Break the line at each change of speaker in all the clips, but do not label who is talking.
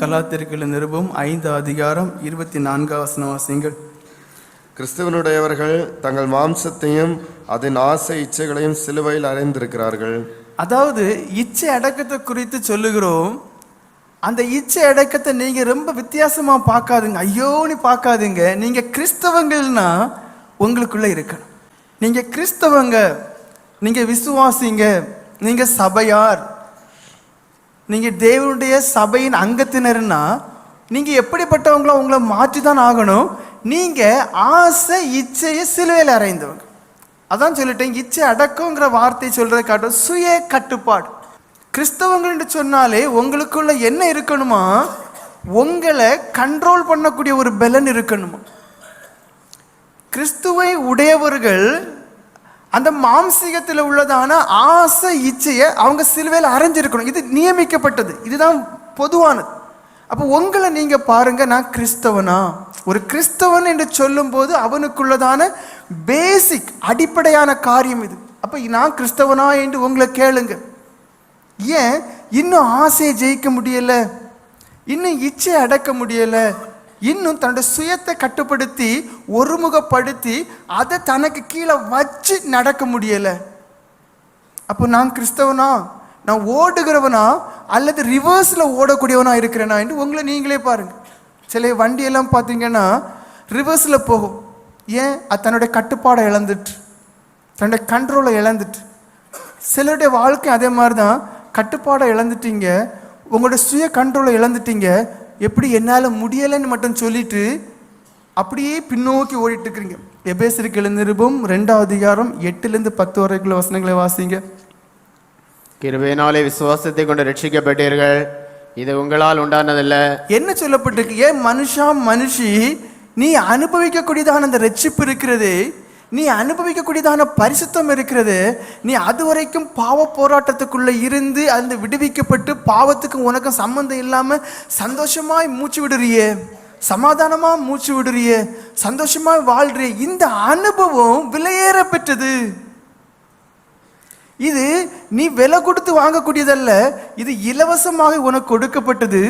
கலாத்திற்குள்ள நிருபம் ஐந்து அதிகாரம் இருபத்தி நான்காம் வசனம் வாசிங்கள்
கிறிஸ்துவனுடையவர்கள் தங்கள் மாம்சத்தையும் அதன் ஆசை இச்சைகளையும் சிலுவையில் அறைந்திருக்கிறார்கள்.
அதாவது இச்சை அடக்கத்தை குறித்து சொல்லுகிறோம். அந்த இச்சை அடக்கத்தை நீங்க ரொம்ப வித்தியாசமா பார்க்காதுங்க. ஐயோன்னு பார்க்காதுங்க. நீங்க கிறிஸ்தவங்கள்னா உங்களுக்குள்ள இருக்கணும். நீங்க கிறிஸ்தவங்க நீங்க விசுவாசிங்க நீங்க சபையார் நீங்கள் தேவனுடைய சபையின் அங்கத்தினர்னா நீங்கள் எப்படிப்பட்டவங்களோ உங்களை மாற்றி தான் ஆகணும்? நீங்கள் ஆசை இச்சையை சிலுவையில் அறைந்தவங்க. அதான் சொல்லிட்டேன் இச்சை அடக்கங்கிற வார்த்தையை சொல்கிறத காட்டும் சுய கட்டுப்பாடு. கிறிஸ்தவங்கள்னு சொன்னாலே உங்களுக்குள்ள என்ன இருக்கணுமா? உங்களை கண்ட்ரோல் பண்ணக்கூடிய ஒரு பலன் இருக்கணுமா? கிறிஸ்துவை உடையவர்கள் அந்த மாம்சீகத்தில் உள்ளதான ஆசை இச்சையை அவங்க சிலுவையில் அரைஞ்சிருக்கணும் இது நியமிக்கப்பட்டது. இதுதான் பொதுவானது. அப்போ உங்களை நீங்கள் பாருங்கள் நான் கிறிஸ்தவனா? ஒரு கிறிஸ்தவன் என்று சொல்லும்போது அவனுக்குள்ளதான பேசிக் அடிப்படையான காரியம் இது. அப்போ நான் கிறிஸ்தவனா என்று உங்களை கேளுங்க. ஏன்? இன்னும் ஆசையை ஜெயிக்க முடியலை. இன்னும் இச்சை அடக்க முடியலை. இன்னும் தன்னோட சுயத்தை கட்டுப்படுத்தி ஒருமுகப்படுத்தி அதை தனக்கு கீழே வச்சு நடக்க முடியலை. அப்போ நான் கிறிஸ்தவனா? நான் ஓடுகிறவனா? அல்லது ரிவர்ஸில் ஓடக்கூடியவனா இருக்கிறேனா? என்று உங்களை நீங்களே பாருங்க. சில வண்டியெல்லாம் பார்த்தீங்கன்னா ரிவர்ஸில் போகும். ஏன்? அது தன்னுடைய கட்டுப்பாடை இழந்துட்டு தன்னுடைய கண்ட்ரோலை இழந்துட்டு. சிலருடைய வாழ்க்கை அதே மாதிரி தான் கட்டுப்பாடை இழந்துட்டீங்க. உங்களோட சுய கண்ட்ரோலை இழந்துட்டீங்க. எப்படி என்னால் முடியலைன்னு மட்டும் சொல்லிட்டு அப்படியே பின்னோக்கி ஓடிட்டு இருக்கிறீங்க எபேசருக்கு எழுந்திருப்பும் ரெண்டாவது அதிகாரம் எட்டுலேருந்து பத்து வரைக்குள்ள வசனங்களை வாசிங்க.
கிருபையினாலே விசுவாசத்தை கொண்டு ரட்சிக்கப்பட்டீர்கள். இது உங்களால் உண்டானதல்ல.
என்ன சொல்லப்பட்டிருக்கு? ஏன் மனுஷா மனுஷி நீ அனுபவிக்கக்கூடியதான அந்த ரட்சிப்பு இருக்கிறது நீ அனுபவிக்கக்கூடியதான பரிசுத்தம் இருக்கிறது. நீ அது வரைக்கும் பாவ போராட்டத்துக்குள்ளே இருந்து அந்த விடுவிக்கப்பட்டு பாவத்துக்கும் உனக்கும் சம்மந்தம் இல்லாமல் சந்தோஷமாய் மூச்சு விடுறியே. சமாதானமாக மூச்சு விடுறியே. சந்தோஷமாய் வாழ்றிய. இந்த அனுபவம் விலையேற பெற்றது. இது நீ விலை கொடுத்து வாங்கக்கூடியதல்ல இது இலவசமாக உனக்கு கொடுக்கப்பட்டது.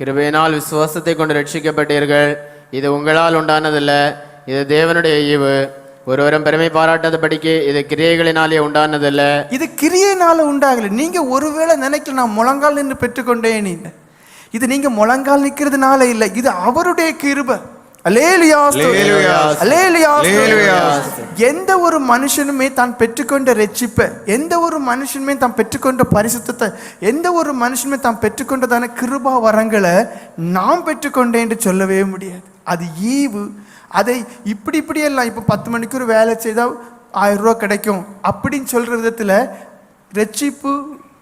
கிருபையினால் விசுவாசத்தை கொண்டு ரட்சிக்கப்பட்டீர்கள். இது உங்களால் உண்டானதல்ல. இது தேவனுடைய ஈவு. ஒருவரும் பெருமை பாராட்டாதபடிக்கு இது கிரியைகளினாலே உண்டானதல்ல.
இது கிரியைனால உண்டாகல. நீங்க ஒருவேளை நினைக்கல நான் முழங்கால் நின்று பெற்றுக்கொண்டேன் இது நீங்க முழங்கால் நிக்கிறதுனால இல்ல. இது அவருடைய கிருபை. எந்த ஒரு மனுஷனுமே தான் பெற்றுக்கொண்ட ரட்சிப்பை எந்த ஒரு மனுஷனுமே தான் பெற்றுக்கொண்ட பரிசுத்தத்தை எந்த ஒரு மனுஷனுமே தான் பெற்றுக்கொண்டதான கிருபா வரங்களை நாம் பெற்றுக்கொண்டேன் என்று சொல்லவே முடியாது. அது ஈவு. அதை இப்படி இப்படி எல்லாம் இப்போ பத்து மணிக்கு ஒரு வேலை செய்தால் ஆயிரம் ரூபா கிடைக்கும். அப்படின்னு சொல்ற விதத்தில் ரட்சிப்பு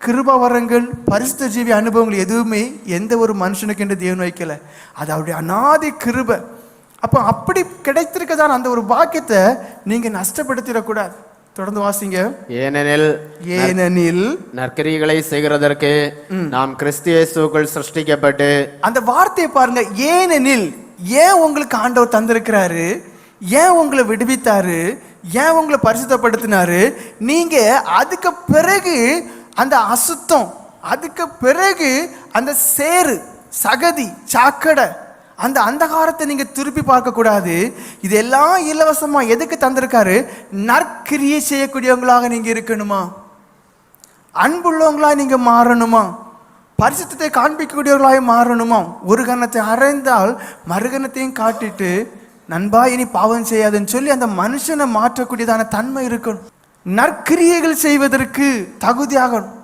கிருபா வரங்கள் பரிசுத்த ஜீவி அனுபவங்கள் எதுவுமே எந்த ஒரு மனுஷனுக்கு என்று தேவன் வைக்கல. அது அவருடைய அனாதி கிருபை. அப்போ அப்படி கிடைத்திருக்கதான அந்த ஒரு பாக்கியத்தை நீங்க நஷ்டப்படுத்திடக்கூடாது. தொடர்ந்து வாசிங்க.
ஏனெனில்
ஏனெனில்
நற்கிரிகளை செய்கிறதற்கு நாம் கிறிஸ்து இயேசுக்குள் சிருஷ்டிக்கப்பட்டு
அந்த வார்த்தையை பாருங்க. ஏனெனில் ஏன் உங்களுக்கு ஆண்டவர் தந்திருக்கிறாரு? ஏன் உங்களை விடுவித்தாரு? ஏன் உங்களை பரிசுத்தப்படுத்தினாரு? நீங்க அதுக்கு பிறகு அந்த அசுத்தம் அதுக்கு பிறகு அந்த சேரு சகதி சாக்கடை அந்த அந்தகாரத்தை நீங்க திருப்பி பார்க்க கூடாது இதெல்லாம் இலவசமா எதுக்கு தந்திருக்காரு? நற்கிரியை செய்யக்கூடியவங்களாக நீங்க இருக்கணுமா? அன்புள்ளவங்களா நீங்க மாறணுமா? பரிசுத்தத்தை காண்பிக்கக்கூடியவர்களாய் மாறணுமா? ஒரு கணத்தை அறைந்தால் மறுகணத்தையும் காட்டிட்டு நண்பா இனி பாவம் செய்யாதுன்னு சொல்லி அந்த மனுஷனை மாற்றக்கூடியதான தன்மை இருக்கணும். நற்கிரியைகள் செய்வதற்கு தகுதியாகணும்.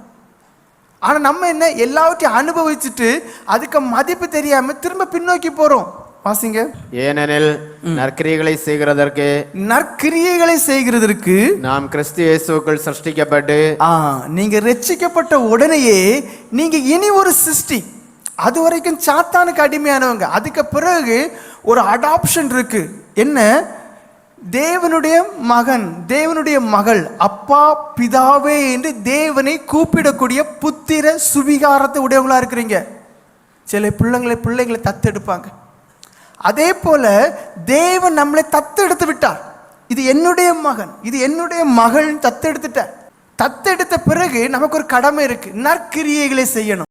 ஆனால் நம்ம என்ன? எல்லாவற்றையும் அனுபவிச்சுட்டு அதுக்கு மதிப்பு தெரியாமல் திரும்ப பின்னோக்கி போகிறோம் வாசிங்க.
ஏனெனில் நற்கிரிகளை செய்கிறதற்கு
நற்கிரியைகளை செய்கிறதற்கு
நாம் கிறிஸ்து இயேசுக்குள் சிருஷ்டிக்கப்பட்டு
ஆ நீங்க ரட்சிக்கப்பட்ட உடனேயே நீங்க இனி ஒரு சிருஷ்டி. அது வரைக்கும் சாத்தானுக்கு அடிமையானவங்க. அதுக்கு பிறகு ஒரு அடாப்ஷன் இருக்கு. என்ன? தேவனுடைய மகன் தேவனுடைய மகள் அப்பா பிதாவே என்று தேவனை கூப்பிடக்கூடிய புத்திர சுவிகாரத்தை உடையவங்களா இருக்கிறீங்க. சில பிள்ளைங்களை பிள்ளைங்களை தத்தெடுப்பாங்க. அதே போல தேவன் நம்மளை தத்தெடுத்து விட்டார். இது என்னுடைய மகன் இது என்னுடைய மகள் தத்தெடுத்துட்டார். தத்தெடுத்த பிறகு நமக்கு ஒரு கடமை இருக்கு. நற்கிரியைகளை செய்யணும்.